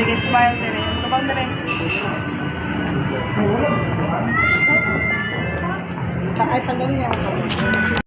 Sige, smile na rin. Tubang na rin. Ay, tanggalin niya ako.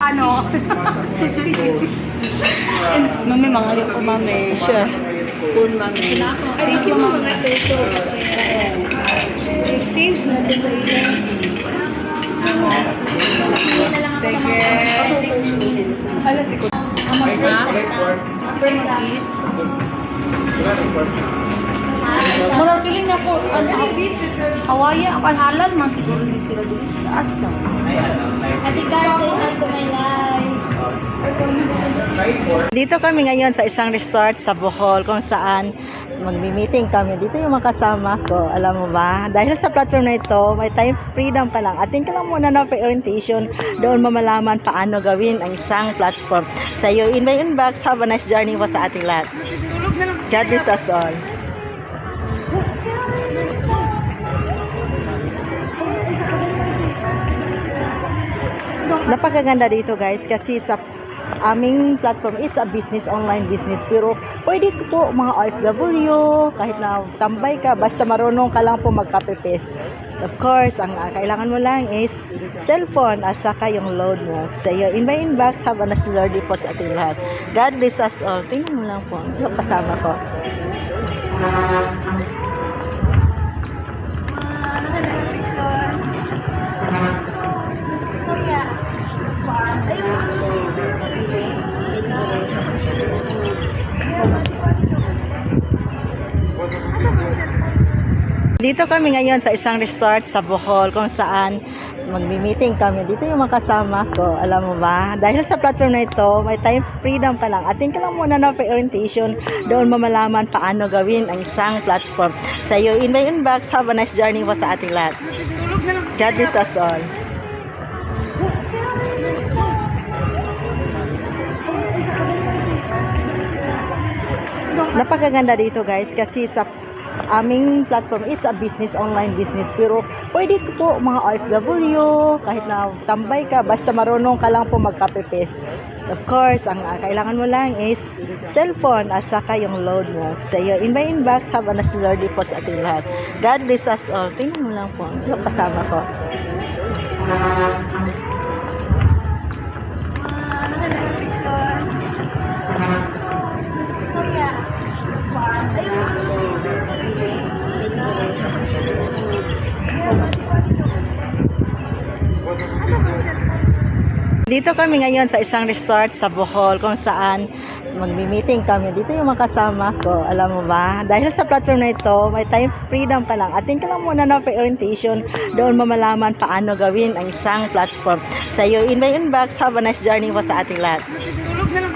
Ano? Mami, mga yung ko, mami. Sure. Spoon, mami. Ay, di mo mga tuto. Exchange na din sa iyo. Sige. Hala, si Kuya. Mura feeling na po, ano, Hawaya, apan halal man siguro ni sila dito. Taas daw. Ate say hi to my live. Dito kami ngayon sa isang resort sa Bohol kung saan magmi-meeting kami. Dito yung mga kasama ko. Alam mo ba? Dahil sa platform na ito, may time freedom pa lang. Atin ka lang muna na orientation. Doon mo malaman paano gawin ang isang platform. Sa iyo, in my inbox, have a nice journey po sa ating lahat. God bless us all. Napakaganda dito guys kasi sa aming platform, it's a business, online business. Pero pwede po mga OFW, kahit na tambay ka, basta marunong ka lang po magkape-paste. Of course, ang uh, kailangan mo lang is cellphone at saka yung load mo. Sa iyo, in my inbox, have a Lordy po sa ating lahat. God bless us all. Tingnan mo lang po. Ito kasama ko. Dito kami ngayon sa isang resort sa Bohol kung saan magmi-meeting kami. Dito yung mga kasama ko. Alam mo ba? Dahil sa platform na ito, may time freedom pa lang. Atin ka lang muna na orientation. Doon mo malaman paano gawin ang isang platform. Sa iyo, in my inbox, have a nice journey po sa ating lahat. God bless us all. Napakaganda dito guys kasi sa aming platform, it's a business, online business. Pero pwede po mga OFW, kahit na tambay ka, basta marunong ka lang po magkape-paste. Of course, ang ah, kailangan mo lang is cellphone at saka yung load mo. Sa iyo, in my inbox, have a nice Lord po sa ating lahat. God bless us all. Tingnan mo lang po. Yung kasama ko. Dito kami ngayon sa isang resort sa Bohol kung saan magmi-meeting kami. Dito yung mga kasama ko. Alam mo ba? Dahil sa platform na ito, may time freedom ka lang. Atin ka lang muna ng orientation. Doon mamalaman paano gawin ang isang platform. Sa iyo, in my inbox, have a nice journey po sa ating lahat.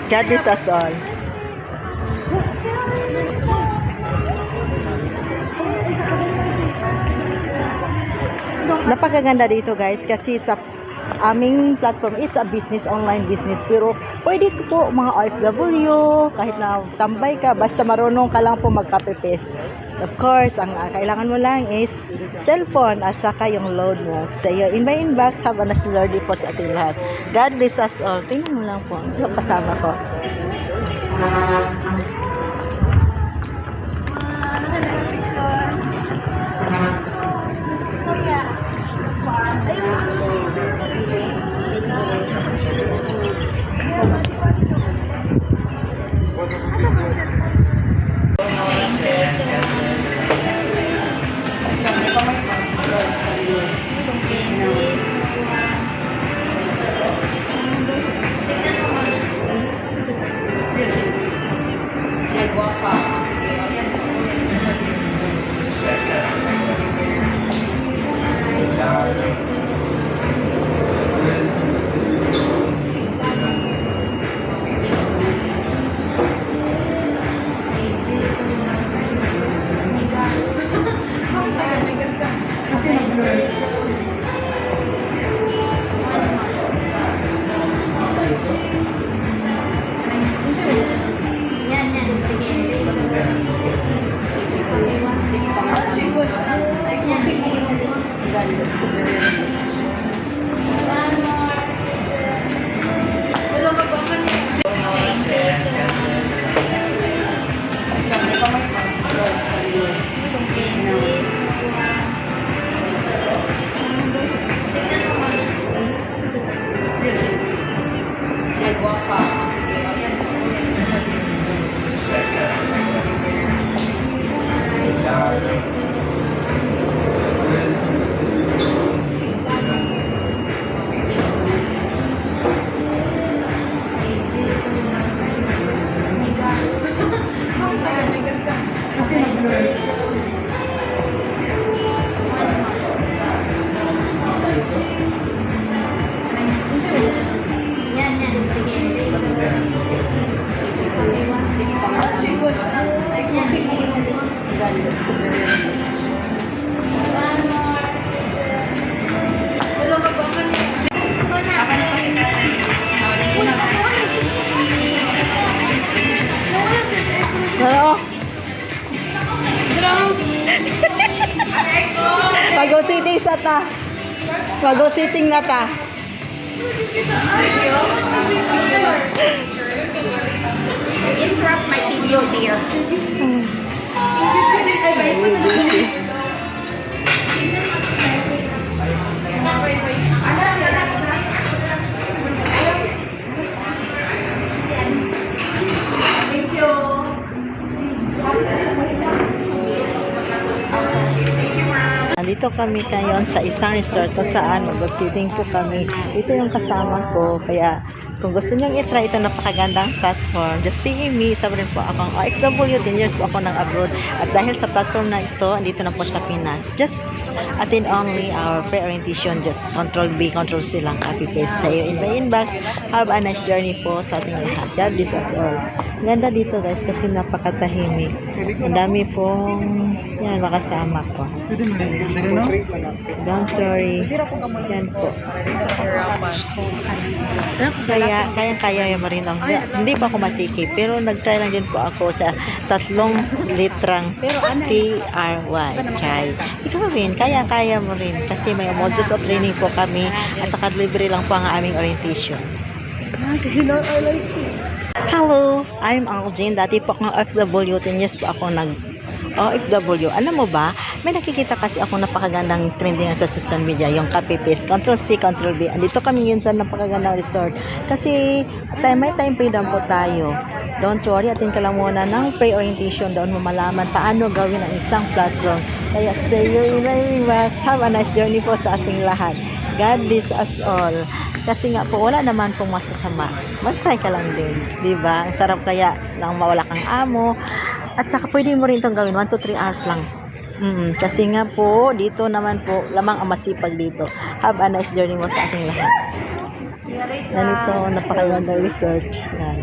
God bless us all. Napakaganda dito guys kasi sa aming platform, it's a business, online business. Pero pwede po mga OFW, kahit na tambay ka, basta marunong ka lang po magkape-paste. Of course, ang ah, kailangan mo lang is cellphone at saka yung load mo. Sa iyo, in my inbox, have a nice Lord po sa ating lahat. God bless us all. Tingnan mo lang po. Yung kasama ko. Yan, Obrigada. Pag-sitting na ta. Interrupt my video, dear. Kami ngayon sa isang resort kung saan mag-sitting po kami. Ito yung kasama ko. Kaya kung gusto nyo i-try ito napakagandang platform, just PM me. Isa rin po akong OFW. 10 years po ako ng abroad. At dahil sa platform na ito, andito na po sa Pinas. Just attend only our free orientation. Just control B, control C lang. Copy paste sa iyo in my inbox. Have a nice journey po sa ating lahat. God bless us all. Ganda dito guys kasi napakatahimik. Ang dami pong yan makasama ko. Don't worry. Yan po. Kaya, kaya kaya mo rin ang, hindi pa ako matiki, pero nag-try lang din po ako sa tatlong litrang TRY. Try. Ikaw rin, kaya kaya mo rin kasi may modules of training po kami at saka libre lang po ang aming orientation. Hello, I'm Jane. Dati po akong OFW. 10 years po ako nag OFW. Alam mo ba, may nakikita kasi ako napakagandang trending sa social media, yung copy paste, control C, control V. Andito kami yun sa napakagandang resort. Kasi time, may time freedom po tayo. Don't worry, atin ka lang muna ng free orientation doon mo malaman paano gawin ang isang platform. Kaya say you very much. Have a nice journey po sa ating lahat. God bless us all. Kasi nga po, wala naman pong masasama. Mag-try ka lang din. di ba? Ang sarap kaya nang mawala kang amo. At saka pwede mo rin itong gawin. 1 to 3 hours lang. Mm, kasi nga po, dito naman po, lamang ang masipag dito. Have a nice journey mo sa ating lahat. Ganito, napakaganda resort. Yan.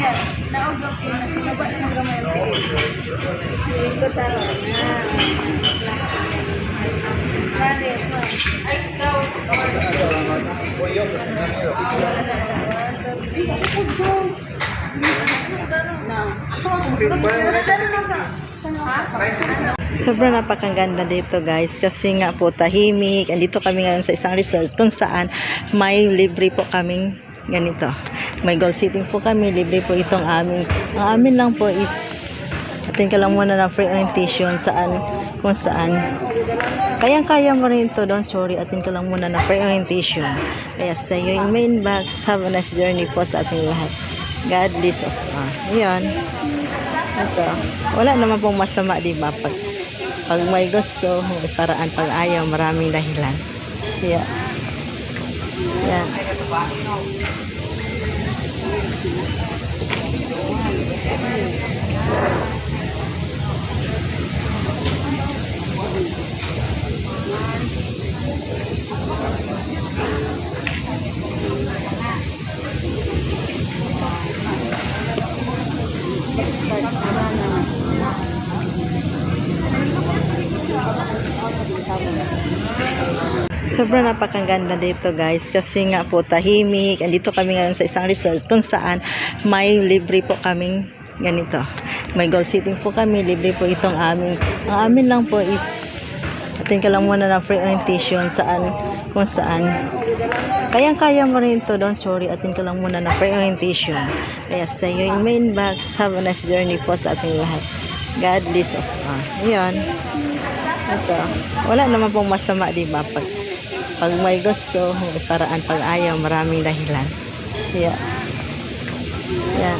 Oh, naugap yun. Naba na ng gamay ang tiil. Ito taro. Sali, Sobrang napakaganda dito guys kasi nga po tahimik. Andito kami ngayon sa isang resort kung saan may libre po kaming ganito. May goal sitting po kami. Libre po itong aming. Ang amin lang po is atin ka lang muna ng free orientation saan kung saan. Kayang-kaya mo rin to don't worry atin ka lang muna ng free orientation. Kaya sa iyo yung main box have a nice journey po sa ating lahat. God bless us all. Yun ito. Wala naman pong masama di ba? Pag, pag may gusto may paraan pag ayaw maraming dahilan. Kaya yan Sobrang napakaganda dito guys kasi nga po tahimik. Andito kami ngayon sa isang resort kung saan may libre po kaming ganito. May goal sitting po kami. Libre po itong aming. Ang amin lang po is atin ka lang muna ng free orientation saan kung saan. Kayang-kaya mo rin to. Don't worry. Atin ka lang muna ng free orientation. Kaya sa iyo yung main box. Have a nice journey po sa ating lahat. God bless us all. Yun. Ito. Wala naman pong masama, di ba? Pag, pag may gusto, may paraan pag ayaw, maraming dahilan. Kaya, yan.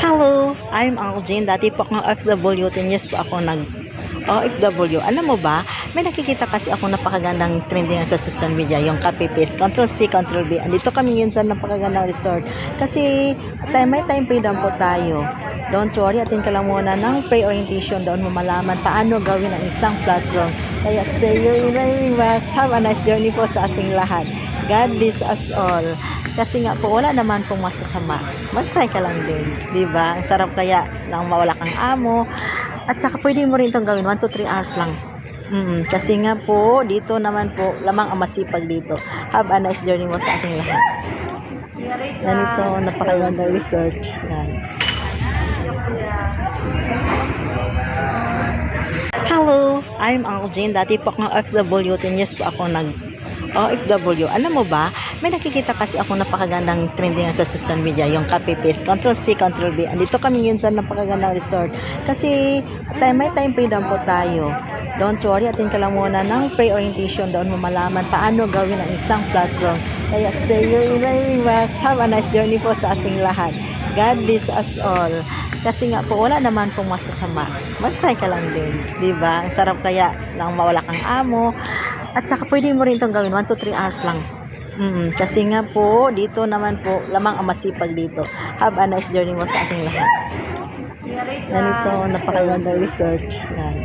Hello, I'm Uncle Jane. Dati po akong OFW. 10 years po ako nag OFW. Alam mo ba, may nakikita kasi ako napakagandang trending sa social media, yung copy paste, control C, control V. Andito kami yun sa napakagandang resort. Kasi time, may time freedom po tayo. Don't worry, atin ka lang muna ng free orientation doon mo malaman paano gawin ang isang platform. Kaya say you very much. Have a nice journey po sa ating lahat. God bless us all. Kasi nga po, wala naman pong masasama. Mag-try ka lang din. di ba Ang sarap kaya nang mawala kang amo. At saka pwede mo rin itong gawin. 1 to 3 hours lang. Mm, kasi nga po, dito naman po, lamang ang masipag dito. Have a nice journey mo sa ating lahat. Ganito, napakaganda resort. Yan. Hello, I'm Uncle Jane. Dati po akong OFW. 10 years po ako nag OFW. Alam mo ba, may nakikita kasi ako napakagandang trending sa social media, yung copy paste, control C, control V. Andito kami yun sa napakagandang resort. Kasi time, may time freedom po tayo. Don't worry, atin ka lang muna ng free orientation. Doon mo malaman paano gawin ang isang platform. Kaya say you very much. Have a nice journey po sa ating lahat. God bless us all. Kasi nga po, wala naman pong masasama. Mag-try ka lang din. di ba? Ang sarap kaya nang mawala kang amo. At saka pwede mo rin itong gawin, 1 to 3 hours lang. Mm, kasi nga po, dito naman po, lamang ang masipag dito. Have a nice journey mo sa ating lahat. Ganito, napakaganda resort. Yan.